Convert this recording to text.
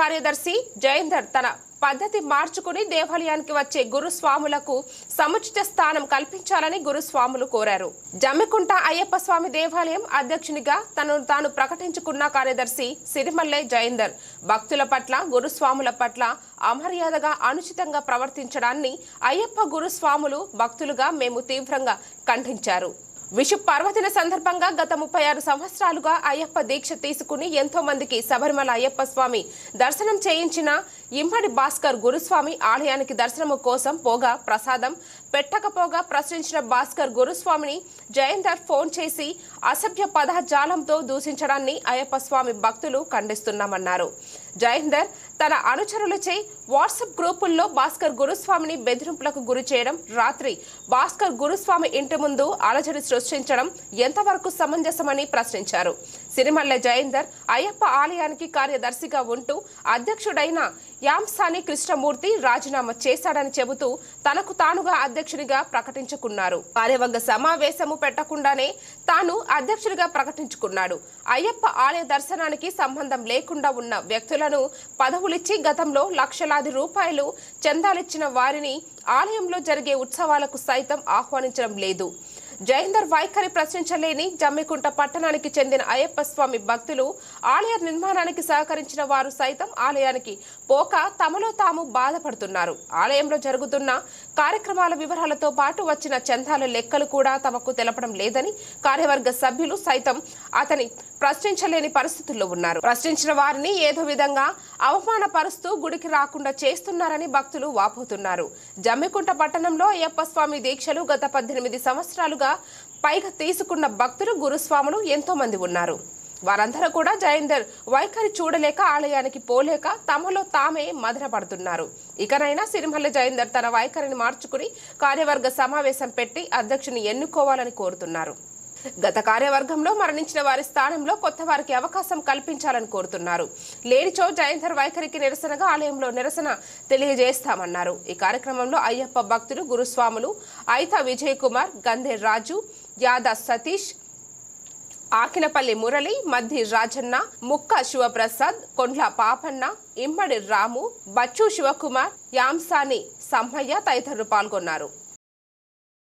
కార్యదర్శి జయేందర్ తన పద్ధతి మార్చుకుని దేవాలయానికి వచ్చే గురుస్వాములకు సముచిత స్థానం కల్పించాలని గురుస్వాములు కోరారు. జమ్మికుంట అయ్యప్ప స్వామి దేవాలయం అధ్యక్షునిగా తనను తాను ప్రకటించుకున్న కార్యదర్శి సిరిమల్లె జయేందర్. భక్తుల పట్ల గురుస్వాముల పట్ల అమర్యాదగా అనుచితంగా ప్రవర్తించడాన్ని అయ్యప్ప గురుస్వాములు భక్తులుగా మేము తీవ్రంగా ఖండించారు. విషు పర్వదిన సందర్భంగా గత ముప్పై ఆరు సంవత్సరాలుగా అయ్యప్ప దీక్ష తీసుకుని ఎంతో మందికి శబరిమల అయ్యప్ప స్వామి దర్శనం చేయించిన ఇమ్మడి భాస్కర్ గురుస్వామి ఆలయానికి దర్శనము కోసం పోగా ప్రసాదం పెట్టకపోగా ప్రశ్నించిన భాస్కర్ గురుస్వామిని జయందర్ ఫోన్ చేసి అసభ్య పదజాలంతో దూషించడాన్ని అయ్యప్ప స్వామి భక్తులు ఖండిస్తున్నామన్నారు. జయందర్ తన అనుచరులచే వాట్సాప్ గ్రూపుల్లో భాస్కర్ గురుస్వామిని బెదిరింపులకు గురి చేయడం రాత్రి. భాస్కర్ గురుస్వామి ఇంటి ముందు అలజడి సృష్టించడం ఎంతవరకు సమంజసమని ప్రశ్నించారు. సిరిమల్లె జయేందర్ అయ్యప్ప ఆలయానికి కార్యదర్శిగా ఉంటూ అధ్యక్షుడైన యాంసాని కృష్ణమూర్తి రాజీనామా చేశాడని చెబుతూ తనకు తానుగా అధ్యక్షునిగా ప్రకటించుకున్నారు. కార్యవర్గ సమావేశము పెట్టకుండానే తాను అధ్యక్షుడిగా ప్రకటించుకున్నాడు. అయ్యప్ప ఆలయ దర్శనానికి సంబంధం లేకుండా ఉన్న వ్యక్తులను పదవులిచ్చి గతంలో లక్షలాది రూపాయలు చందాలిచ్చిన వారిని ఆలయంలో జరిగే ఉత్సవాలకు సైతం ఆహ్వానించడం లేదు. జయేందర్ వైఖరి ప్రశ్నించలేని జమ్మికుంట పట్టణానికి చెందిన అయ్యప్ప స్వామి భక్తులు ఆలయ నిర్మాణానికి సహకరించిన వారు సైతం ఆలయానికి పోక తమలో తాము బాధపడుతున్నారు. ఆలయంలో జరుగుతున్న కార్యక్రమాల వివరాలతో పాటు వచ్చిన చందాల లెక్కలు కూడా తమకు తెలపడం లేదని కార్యవర్గ సభ్యులు సైతం అతని ప్రశ్నించలేని పరిస్థితుల్లో ఉన్నారు. ప్రశ్నించిన వారిని ఏదో విధంగా అవమానపరుస్తూ గుడికి రాకుండా చేస్తున్నారని భక్తులు వాపోతున్నారు. జమ్మికుంట పట్టణంలో అయ్యప్ప స్వామి దీక్షలు గత పద్దెనిమిది సంవత్సరాలుగా పైగా తీసుకున్న భక్తులు గురుస్వాములు ఎంతో మంది ఉన్నారు. వారందరూ కూడా జయేందర్ వైఖరి చూడలేక ఆలయానికి పోలేక తమలో తామే మధురపడుతున్నారు. ఇకనైనా సిరిమల్ల జయేందర్ తన వైఖరిని మార్చుకుని కార్యవర్గ సమావేశం పెట్టి అధ్యక్షుని ఎన్నుకోవాలని కోరుతున్నారు. గత కార్యవర్గంలో మరణించిన వారి స్థానంలో కొత్త వారికి అవకాశం కల్పించాలని కోరుతున్నారు. లేనిచో జయంతర్ వైఖరికి నిరసనగా ఆలయంలో నిరసన తెలియజేస్తామన్నారు. ఈ కార్యక్రమంలో అయ్యప్ప భక్తులు గురుస్వాములు ఐత విజయ్ కుమార్ గంధే రాజు యాదా సతీష్ ఆకినపల్లి మురళి మద్ది రాజన్న ముక్క శివప్రసాద్ కొండ్ల పాపన్న ఇమ్మడి రాము బచ్చు శివకుమార్ యాంసాని సమ్మయ్య తదితరులు పాల్గొన్నారు.